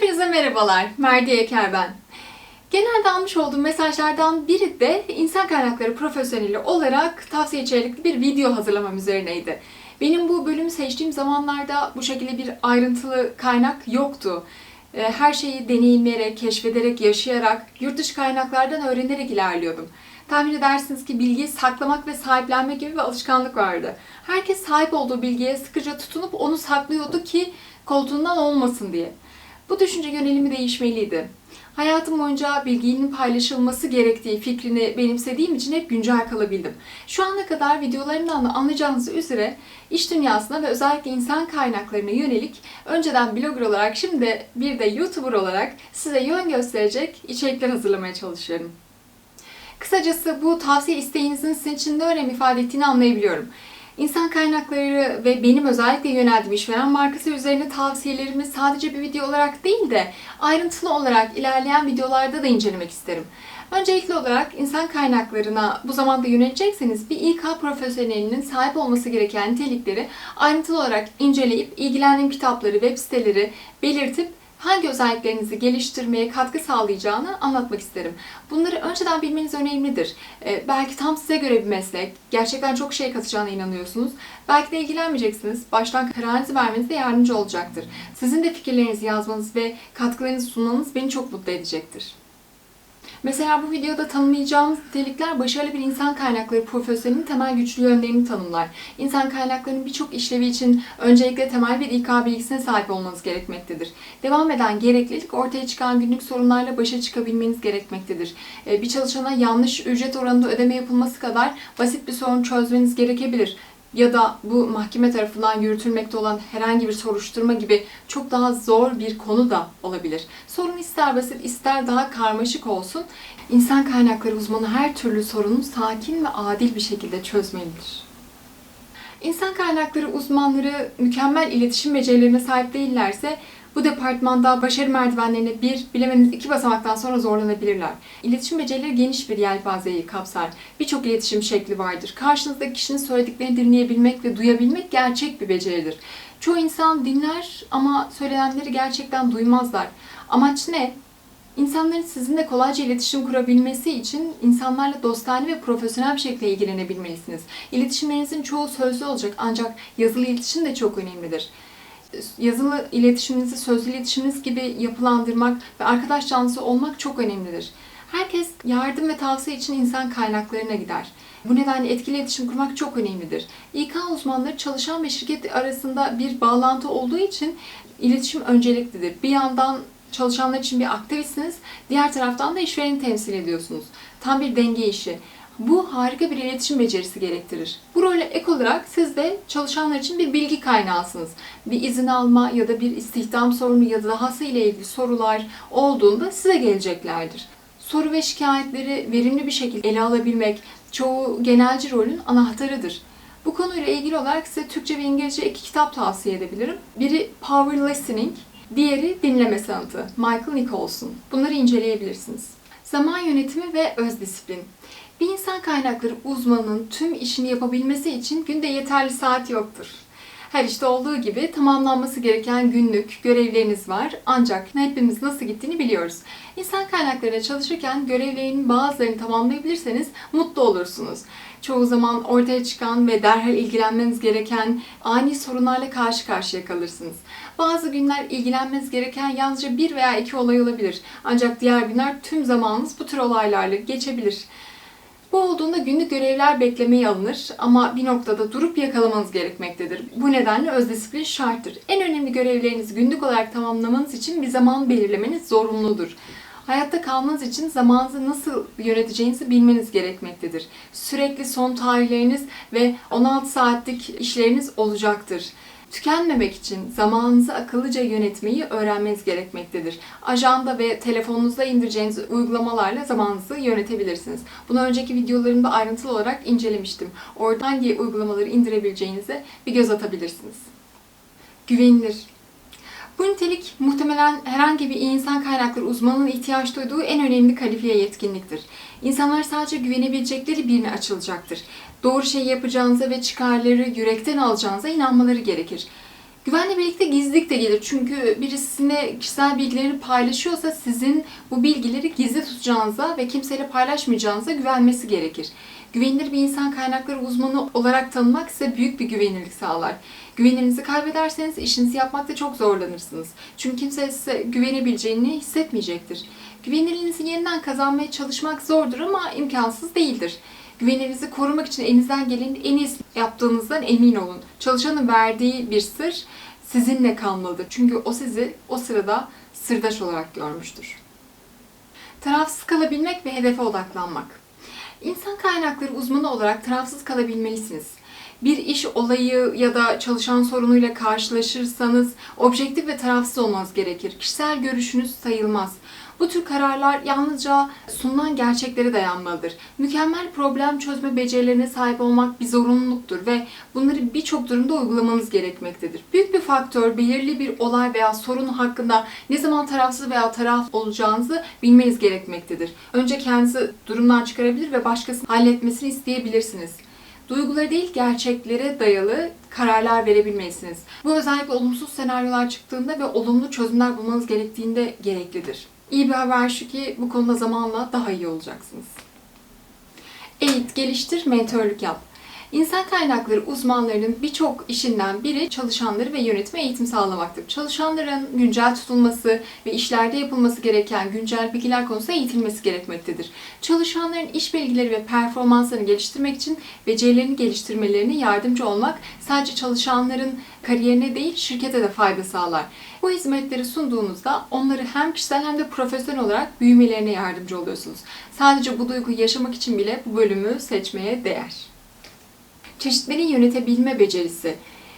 Hepinize merhabalar. Merdi Eker ben. Genelde almış olduğum mesajlardan biri de insan kaynakları profesyoneli olarak tavsiye içerikli bir video hazırlamam üzerineydi. Benim bu bölümü seçtiğim zamanlarda bu şekilde bir ayrıntılı kaynak yoktu. Ee, Her şeyi deneyimleyerek, keşfederek, yaşayarak, yurt dışı kaynaklardan öğrenerek ilerliyordum. Tahmin edersiniz ki bilgiyi saklamak ve sahiplenme gibi bir alışkanlık vardı. Herkes sahip olduğu bilgiye sıkıca tutunup onu saklıyordu ki koltuğundan olmasın diye. Bu düşünce yönelimi değişmeliydi. Hayatım boyunca bilginin paylaşılması gerektiği fikrini benimsediğim için hep güncel kalabildim. Şu ana kadar videolarımdan da anlayacağınız üzere iş dünyasına ve özellikle insan kaynaklarına yönelik önceden blogger olarak şimdi bir de YouTuber olarak size yön gösterecek içerikler hazırlamaya çalışıyorum. Kısacası bu tavsiye isteğinizin sizin için ne önem ifade ettiğini anlayabiliyorum. İnsan kaynakları ve benim özellikle yöneldiğim işveren markası üzerine tavsiyelerimi sadece bir video olarak değil de ayrıntılı olarak ilerleyen videolarda da incelemek isterim. Öncelikli olarak insan kaynaklarına bu zamanda yönelecekseniz bir İK profesyonelinin sahip olması gereken nitelikleri ayrıntılı olarak inceleyip ilgilendiğim kitapları, web siteleri belirtip hangi özelliklerinizi geliştirmeye katkı sağlayacağını anlatmak isterim. Bunları önceden bilmeniz önemlidir. Ee, belki tam size göre bir meslek, gerçekten çok şey katacağına inanıyorsunuz. Belki de ilgilenmeyeceksiniz. Baştan kararınızı vermenize yardımcı olacaktır. Sizin de fikirlerinizi yazmanız ve katkılarınızı sunmanız beni çok mutlu edecektir. Mesela bu videoda tanımlayacağımız nitelikler başarılı bir insan kaynakları profesyonelinin temel güçlü yönlerini tanımlar. İnsan kaynaklarının birçok işlevi için öncelikle temel bir İK bilgisine sahip olmanız gerekmektedir. Devam eden gereklilik ortaya çıkan günlük sorunlarla başa çıkabilmeniz gerekmektedir. Ee, Bir çalışana yanlış ücret oranında ödeme yapılması kadar basit bir sorun çözmeniz gerekebilir ya da bu mahkeme tarafından yürütülmekte olan herhangi bir soruşturma gibi çok daha zor bir konu da olabilir. Sorun ister basit ister daha karmaşık olsun. İnsan kaynakları uzmanı her türlü sorunu sakin ve adil bir şekilde çözmelidir. İnsan kaynakları uzmanları mükemmel iletişim becerilerine sahip değillerse bu departmanda başarı merdivenlerine bir, bilemeniz iki basamaktan sonra zorlanabilirler. İletişim becerileri geniş bir yelpazeyi kapsar. Birçok iletişim şekli vardır. Karşınızdaki kişinin söylediklerini dinleyebilmek ve duyabilmek gerçek bir beceridir. Çoğu insan dinler ama söylenenleri gerçekten duymazlar. Amaç ne? İnsanların sizinle kolayca iletişim kurabilmesi için insanlarla dostane ve profesyonel bir şekilde ilgilenebilmelisiniz. İletişimlerinizin çoğu sözlü olacak ancak yazılı iletişim de çok önemlidir yazılı iletişiminizi sözlü iletişiminiz gibi yapılandırmak ve arkadaş canlısı olmak çok önemlidir. Herkes yardım ve tavsiye için insan kaynaklarına gider. Bu nedenle etkili iletişim kurmak çok önemlidir. İK uzmanları çalışan ve şirket arasında bir bağlantı olduğu için iletişim önceliklidir. Bir yandan çalışanlar için bir aktivistsiniz, diğer taraftan da işvereni temsil ediyorsunuz. Tam bir denge işi. Bu harika bir iletişim becerisi gerektirir. Bu role ek olarak siz de çalışanlar için bir bilgi kaynağısınız. Bir izin alma ya da bir istihdam sorunu ya da dahası ile ilgili sorular olduğunda size geleceklerdir. Soru ve şikayetleri verimli bir şekilde ele alabilmek çoğu genelci rolün anahtarıdır. Bu konuyla ilgili olarak size Türkçe ve İngilizce iki kitap tavsiye edebilirim. Biri Power Listening, diğeri Dinleme Sanatı, Michael Nicholson. Bunları inceleyebilirsiniz. Zaman yönetimi ve öz disiplin. Bir insan kaynakları uzmanının tüm işini yapabilmesi için günde yeterli saat yoktur. Her işte olduğu gibi tamamlanması gereken günlük görevleriniz var ancak hepimiz nasıl gittiğini biliyoruz. İnsan kaynaklarına çalışırken görevlerinin bazılarını tamamlayabilirseniz mutlu olursunuz. Çoğu zaman ortaya çıkan ve derhal ilgilenmeniz gereken ani sorunlarla karşı karşıya kalırsınız. Bazı günler ilgilenmeniz gereken yalnızca bir veya iki olay olabilir. Ancak diğer günler tüm zamanınız bu tür olaylarla geçebilir. Bu olduğunda günlük görevler beklemeye alınır ama bir noktada durup yakalamanız gerekmektedir. Bu nedenle öz disiplin şarttır. En önemli görevlerinizi günlük olarak tamamlamanız için bir zaman belirlemeniz zorunludur. Hayatta kalmanız için zamanınızı nasıl yöneteceğinizi bilmeniz gerekmektedir. Sürekli son tarihleriniz ve 16 saatlik işleriniz olacaktır. Tükenmemek için zamanınızı akıllıca yönetmeyi öğrenmeniz gerekmektedir. Ajanda ve telefonunuzda indireceğiniz uygulamalarla zamanınızı yönetebilirsiniz. Bunu önceki videolarımda ayrıntılı olarak incelemiştim. Oradan hangi uygulamaları indirebileceğinize bir göz atabilirsiniz. Güvenilir. Bu nitelik muhtemelen herhangi bir insan kaynakları uzmanının ihtiyaç duyduğu en önemli kalifiye yetkinliktir. İnsanlar sadece güvenebilecekleri birine açılacaktır. Doğru şeyi yapacağınıza ve çıkarları yürekten alacağınıza inanmaları gerekir. Güvenle birlikte gizlilik de gelir. Çünkü birisine kişisel bilgilerini paylaşıyorsa sizin bu bilgileri gizli tutacağınıza ve kimseyle paylaşmayacağınıza güvenmesi gerekir. Güvenilir bir insan kaynakları uzmanı olarak tanınmak size büyük bir güvenirlik sağlar. Güveninizi kaybederseniz işinizi yapmakta çok zorlanırsınız. Çünkü kimse size güvenebileceğini hissetmeyecektir. Güvenilirliğinizi yeniden kazanmaya çalışmak zordur ama imkansız değildir. Güveninizi korumak için elinizden gelenin en iyisini yaptığınızdan emin olun. Çalışanın verdiği bir sır sizinle kalmalıdır. Çünkü o sizi o sırada sırdaş olarak görmüştür. Tarafsız kalabilmek ve hedefe odaklanmak. İnsan kaynakları uzmanı olarak tarafsız kalabilmelisiniz. Bir iş olayı ya da çalışan sorunuyla karşılaşırsanız objektif ve tarafsız olmanız gerekir. Kişisel görüşünüz sayılmaz. Bu tür kararlar yalnızca sunulan gerçeklere dayanmalıdır. Mükemmel problem çözme becerilerine sahip olmak bir zorunluluktur ve bunları birçok durumda uygulamanız gerekmektedir. Büyük bir faktör belirli bir olay veya sorun hakkında ne zaman tarafsız veya taraf olacağınızı bilmeniz gerekmektedir. Önce kendinizi durumdan çıkarabilir ve başkasının halletmesini isteyebilirsiniz. Duyguları değil gerçeklere dayalı kararlar verebilmelisiniz. Bu özellikle olumsuz senaryolar çıktığında ve olumlu çözümler bulmanız gerektiğinde gereklidir. İyi bir haber şu ki bu konuda zamanla daha iyi olacaksınız. Eğit, geliştir, mentörlük yap. İnsan kaynakları uzmanlarının birçok işinden biri çalışanları ve yönetime eğitim sağlamaktır. Çalışanların güncel tutulması ve işlerde yapılması gereken güncel bilgiler konusunda eğitilmesi gerekmektedir. Çalışanların iş bilgileri ve performanslarını geliştirmek için becerilerini geliştirmelerine yardımcı olmak sadece çalışanların kariyerine değil şirkete de fayda sağlar. Bu hizmetleri sunduğunuzda onları hem kişisel hem de profesyonel olarak büyümelerine yardımcı oluyorsunuz. Sadece bu duyguyu yaşamak için bile bu bölümü seçmeye değer çeşitleri yönetebilme becerisi.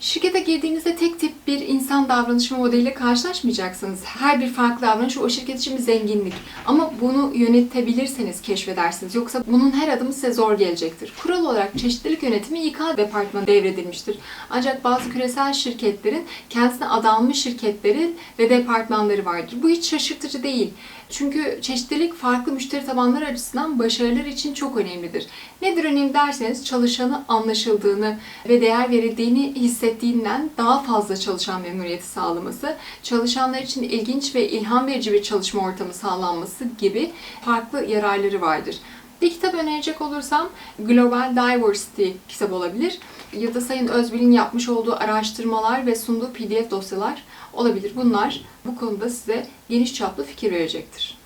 Şirkete girdiğinizde tek tip bir insan davranışı modeliyle karşılaşmayacaksınız. Her bir farklı davranış o şirket için bir zenginlik. Ama bunu yönetebilirseniz keşfedersiniz. Yoksa bunun her adımı size zor gelecektir. Kural olarak çeşitlilik yönetimi İK departmanı devredilmiştir. Ancak bazı küresel şirketlerin kendisine adanmış şirketleri ve departmanları vardır. Bu hiç şaşırtıcı değil. Çünkü çeşitlilik farklı müşteri tabanları açısından başarılar için çok önemlidir. Nedir önemli derseniz çalışanı anlaşıldığını ve değer verildiğini hissettiğinden daha fazla çalışan memnuniyeti sağlaması, çalışanlar için ilginç ve ilham verici bir çalışma ortamı sağlanması gibi farklı yararları vardır. Bir kitap önerecek olursam Global Diversity kitabı olabilir. Ya da Sayın Özbil'in yapmış olduğu araştırmalar ve sunduğu PDF dosyalar olabilir. Bunlar bu konuda size geniş çaplı fikir verecektir.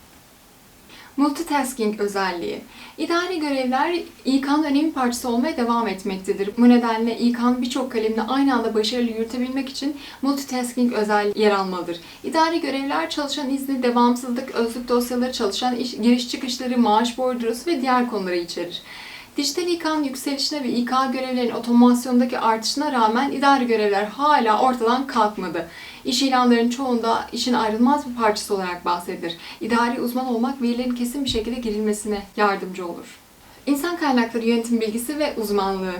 Multitasking özelliği. İdari görevler İK'nın önemli parçası olmaya devam etmektedir. Bu nedenle İK'nın birçok kalemini aynı anda başarılı yürütebilmek için multitasking özelliği yer almalıdır. İdari görevler çalışan izni, devamsızlık, özlük dosyaları, çalışan iş, giriş çıkışları, maaş bordrosu ve diğer konuları içerir. Dijital İK'nın yükselişine ve İK görevlerinin otomasyondaki artışına rağmen idari görevler hala ortadan kalkmadı. İş ilanlarının çoğunda işin ayrılmaz bir parçası olarak bahsedilir. İdari uzman olmak verilerin kesin bir şekilde girilmesine yardımcı olur. İnsan kaynakları yönetim bilgisi ve uzmanlığı.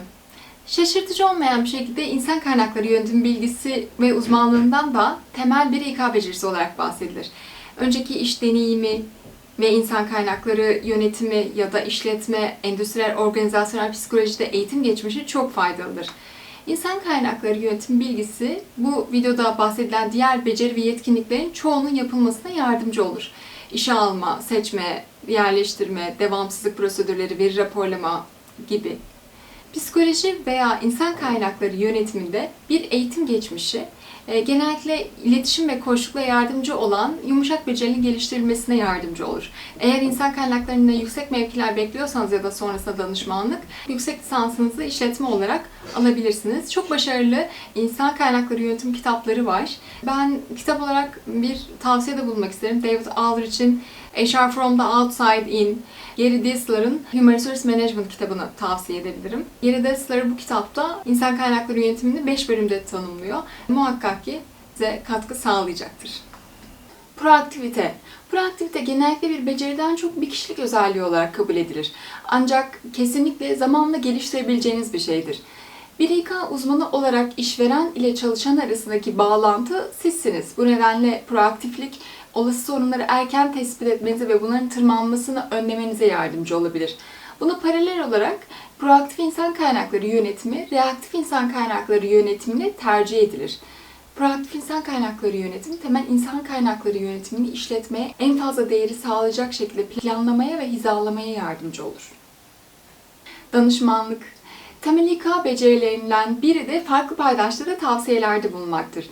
Şaşırtıcı olmayan bir şekilde insan kaynakları yönetim bilgisi ve uzmanlığından da temel bir İK becerisi olarak bahsedilir. Önceki iş deneyimi, ve insan kaynakları yönetimi ya da işletme, endüstriyel organizasyonel psikolojide eğitim geçmişi çok faydalıdır. İnsan kaynakları yönetim bilgisi bu videoda bahsedilen diğer beceri ve yetkinliklerin çoğunun yapılmasına yardımcı olur. İşe alma, seçme, yerleştirme, devamsızlık prosedürleri, veri raporlama gibi. Psikoloji veya insan kaynakları yönetiminde bir eğitim geçmişi genellikle iletişim ve koçlukla yardımcı olan yumuşak becerinin geliştirilmesine yardımcı olur. Eğer insan kaynaklarında yüksek mevkiler bekliyorsanız ya da sonrasında danışmanlık, yüksek lisansınızı işletme olarak alabilirsiniz. Çok başarılı insan kaynakları yönetim kitapları var. Ben kitap olarak bir tavsiyede bulunmak isterim. David Aldrich'in HR From the Outside In, Gary Dessler'ın Human Resource Management kitabını tavsiye edebilirim. Gary Dessler bu kitapta insan kaynakları yönetimini 5 bölümde tanımlıyor. Muhakkak ki size katkı sağlayacaktır. Proaktivite. Proaktivite genellikle bir beceriden çok bir kişilik özelliği olarak kabul edilir. Ancak kesinlikle zamanla geliştirebileceğiniz bir şeydir. Bir İK uzmanı olarak işveren ile çalışan arasındaki bağlantı sizsiniz. Bu nedenle proaktiflik olası sorunları erken tespit etmenize ve bunların tırmanmasını önlemenize yardımcı olabilir. Buna paralel olarak proaktif insan kaynakları yönetimi, reaktif insan kaynakları yönetimine tercih edilir. Proaktif insan kaynakları yönetimi, temel insan kaynakları yönetimini işletmeye en fazla değeri sağlayacak şekilde planlamaya ve hizalamaya yardımcı olur. Danışmanlık Temel İK becerilerinden biri de farklı paydaşlara tavsiyelerde bulunmaktır.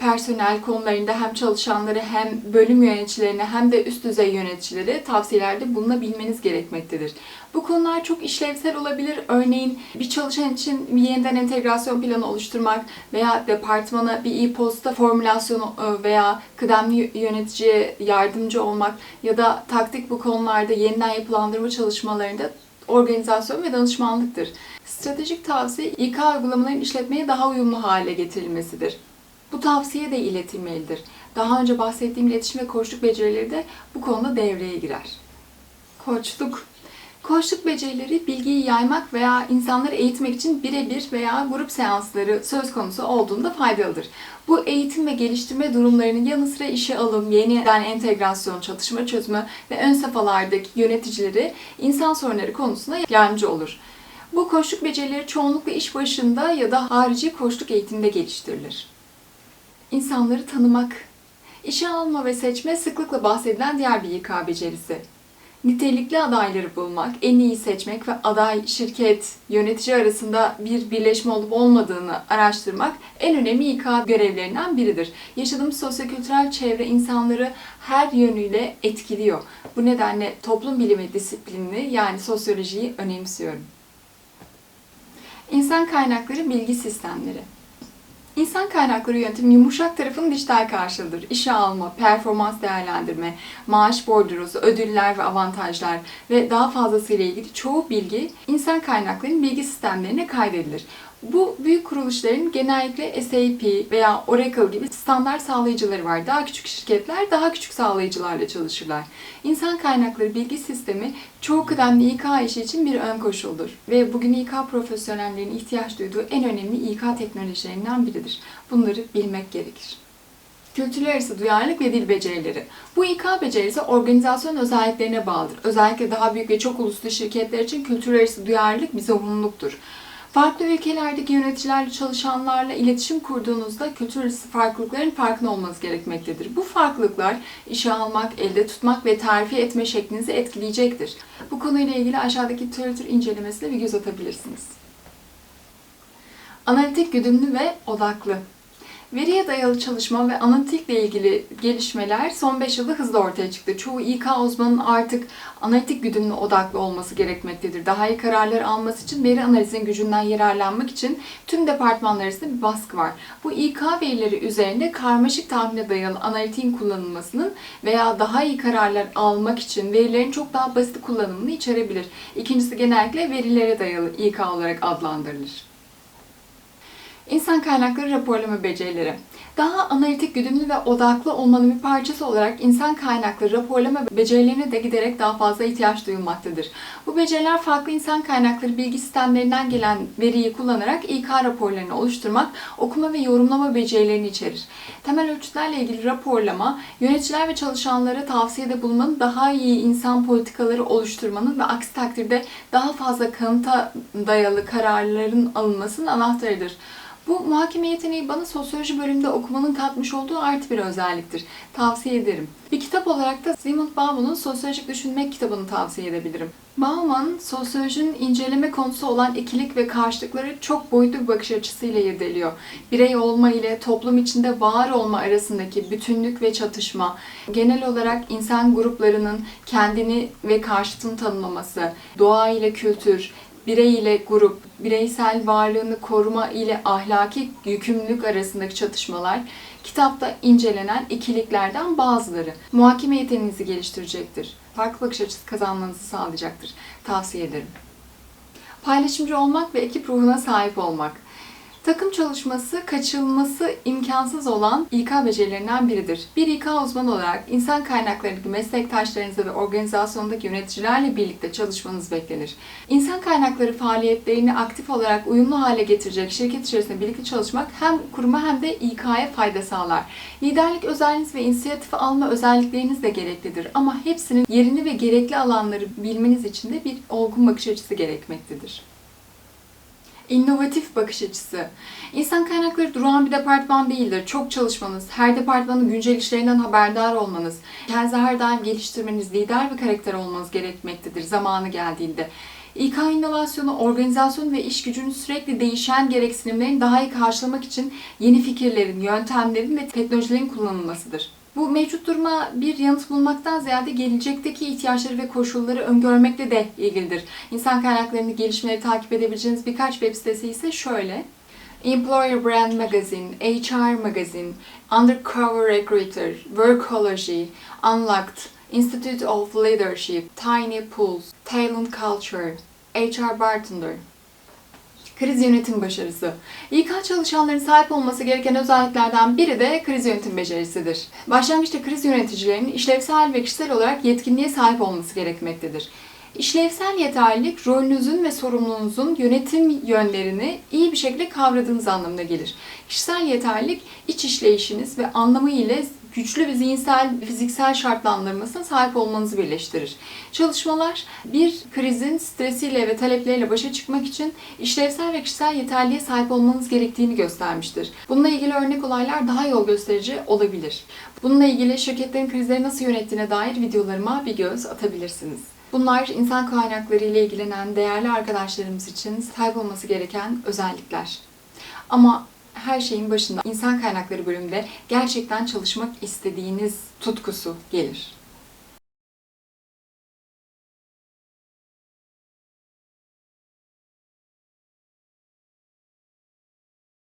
Personel konularında hem çalışanları hem bölüm yöneticilerine hem de üst düzey yöneticilere tavsiyelerde bulunabilmeniz gerekmektedir. Bu konular çok işlevsel olabilir. Örneğin bir çalışan için yeniden entegrasyon planı oluşturmak veya departmana bir e-posta formülasyonu e, veya kıdemli yöneticiye yardımcı olmak ya da taktik bu konularda yeniden yapılandırma çalışmalarında organizasyon ve danışmanlıktır. Stratejik tavsiye İK uygulamaların işletmeye daha uyumlu hale getirilmesidir. Bu tavsiye de iletilmelidir. Daha önce bahsettiğim iletişim ve koçluk becerileri de bu konuda devreye girer. Koçluk Koçluk becerileri bilgiyi yaymak veya insanları eğitmek için birebir veya grup seansları söz konusu olduğunda faydalıdır. Bu eğitim ve geliştirme durumlarının yanı sıra işe alım, yeniden entegrasyon, çatışma çözümü ve ön safhalardaki yöneticileri insan sorunları konusunda yardımcı olur. Bu koçluk becerileri çoğunlukla iş başında ya da harici koçluk eğitiminde geliştirilir. İnsanları tanımak. İşe alma ve seçme sıklıkla bahsedilen diğer bir İK becerisi. Nitelikli adayları bulmak, en iyi seçmek ve aday, şirket, yönetici arasında bir birleşme olup olmadığını araştırmak en önemli İK görevlerinden biridir. Yaşadığımız sosyokültürel çevre insanları her yönüyle etkiliyor. Bu nedenle toplum bilimi disiplinini yani sosyolojiyi önemsiyorum. İnsan kaynakları bilgi sistemleri. İnsan kaynakları yönetimi yumuşak tarafın dijital karşılığıdır. İşe alma, performans değerlendirme, maaş bordrosu, ödüller ve avantajlar ve daha fazlası ile ilgili çoğu bilgi insan kaynaklarının bilgi sistemlerine kaydedilir. Bu büyük kuruluşların genellikle SAP veya Oracle gibi standart sağlayıcıları var. Daha küçük şirketler daha küçük sağlayıcılarla çalışırlar. İnsan kaynakları bilgi sistemi çoğu kıdemli İK işi için bir ön koşuldur ve bugün İK profesyonellerinin ihtiyaç duyduğu en önemli İK teknolojilerinden biridir. Bunları bilmek gerekir. Kültürler arası duyarlılık ve dil becerileri. Bu İK becerisi organizasyon özelliklerine bağlıdır. Özellikle daha büyük ve çok uluslu şirketler için kültürler arası duyarlılık bir zorunluluktur. Farklı ülkelerdeki yöneticilerle, çalışanlarla iletişim kurduğunuzda kültür farklılıkların farkında olmanız gerekmektedir. Bu farklılıklar işe almak, elde tutmak ve terfi etme şeklinizi etkileyecektir. Bu konuyla ilgili aşağıdaki literatür incelemesine bir göz atabilirsiniz. Analitik güdümlü ve odaklı. Veriye dayalı çalışma ve analitikle ilgili gelişmeler son 5 yılda hızla ortaya çıktı. Çoğu İK uzmanının artık analitik güdümlü odaklı olması gerekmektedir. Daha iyi kararlar alması için veri analizinin gücünden yararlanmak için tüm departmanlar arasında bir baskı var. Bu İK verileri üzerinde karmaşık tahmine dayalı analitiğin kullanılmasının veya daha iyi kararlar almak için verilerin çok daha basit kullanımını içerebilir. İkincisi genellikle verilere dayalı İK olarak adlandırılır. İnsan kaynakları raporlama becerileri. Daha analitik, güdümlü ve odaklı olmanın bir parçası olarak insan kaynakları raporlama becerilerine de giderek daha fazla ihtiyaç duyulmaktadır. Bu beceriler farklı insan kaynakları bilgi sistemlerinden gelen veriyi kullanarak İK raporlarını oluşturmak, okuma ve yorumlama becerilerini içerir. Temel ölçütlerle ilgili raporlama, yöneticiler ve çalışanlara tavsiyede bulunmanın, daha iyi insan politikaları oluşturmanın ve aksi takdirde daha fazla kanıta dayalı kararların alınmasının anahtarıdır. Bu muhakeme yeteneği bana sosyoloji bölümünde okumanın katmış olduğu artı bir özelliktir. Tavsiye ederim. Bir kitap olarak da Zygmunt Bauman'ın Sosyolojik Düşünmek kitabını tavsiye edebilirim. Bauman, sosyolojinin inceleme konusu olan ikilik ve karşılıkları çok boyutlu bir bakış açısıyla irdeliyor. Birey olma ile toplum içinde var olma arasındaki bütünlük ve çatışma, genel olarak insan gruplarının kendini ve karşıtını tanımlaması, doğa ile kültür, birey ile grup, bireysel varlığını koruma ile ahlaki yükümlülük arasındaki çatışmalar kitapta incelenen ikiliklerden bazıları. Muhakeme yeteneğinizi geliştirecektir. Farklı bakış açısı kazanmanızı sağlayacaktır. Tavsiye ederim. Paylaşımcı olmak ve ekip ruhuna sahip olmak. Takım çalışması kaçınılması imkansız olan İK becerilerinden biridir. Bir İK uzmanı olarak insan kaynaklarındaki meslektaşlarınızla ve organizasyondaki yöneticilerle birlikte çalışmanız beklenir. İnsan kaynakları faaliyetlerini aktif olarak uyumlu hale getirecek şirket içerisinde birlikte çalışmak hem kuruma hem de İK'ya fayda sağlar. Liderlik özelliğiniz ve inisiyatif alma özellikleriniz de gereklidir ama hepsinin yerini ve gerekli alanları bilmeniz için de bir olgun bakış açısı gerekmektedir. İnnovatif bakış açısı. İnsan kaynakları durağan bir departman değildir. Çok çalışmanız, her departmanın güncel işlerinden haberdar olmanız, kendinizi her daim geliştirmeniz, lider bir karakter olmanız gerekmektedir zamanı geldiğinde. İK inovasyonu, organizasyon ve iş gücünün sürekli değişen gereksinimlerini daha iyi karşılamak için yeni fikirlerin, yöntemlerin ve teknolojilerin kullanılmasıdır. Bu mevcut duruma bir yanıt bulmaktan ziyade gelecekteki ihtiyaçları ve koşulları öngörmekle de ilgilidir. İnsan kaynaklarını gelişmeleri takip edebileceğiniz birkaç web sitesi ise şöyle. Employer Brand Magazine, HR Magazine, Undercover Recruiter, Workology, Unlocked, Institute of Leadership, Tiny Pools, Talent Culture, HR Bartender. Kriz yönetim başarısı. İK çalışanların sahip olması gereken özelliklerden biri de kriz yönetim becerisidir. Başlangıçta kriz yöneticilerinin işlevsel ve kişisel olarak yetkinliğe sahip olması gerekmektedir. İşlevsel yeterlilik, rolünüzün ve sorumluluğunuzun yönetim yönlerini iyi bir şekilde kavradığınız anlamına gelir. Kişisel yeterlilik, iç işleyişiniz ve anlamı ile güçlü bir zihinsel, fiziksel şartlandırmasına sahip olmanızı birleştirir. Çalışmalar bir krizin stresiyle ve talepleriyle başa çıkmak için işlevsel ve kişisel yeterliğe sahip olmanız gerektiğini göstermiştir. Bununla ilgili örnek olaylar daha yol gösterici olabilir. Bununla ilgili şirketlerin krizleri nasıl yönettiğine dair videolarıma bir göz atabilirsiniz. Bunlar insan kaynakları ile ilgilenen değerli arkadaşlarımız için sahip olması gereken özellikler. Ama her şeyin başında insan kaynakları bölümünde gerçekten çalışmak istediğiniz tutkusu gelir.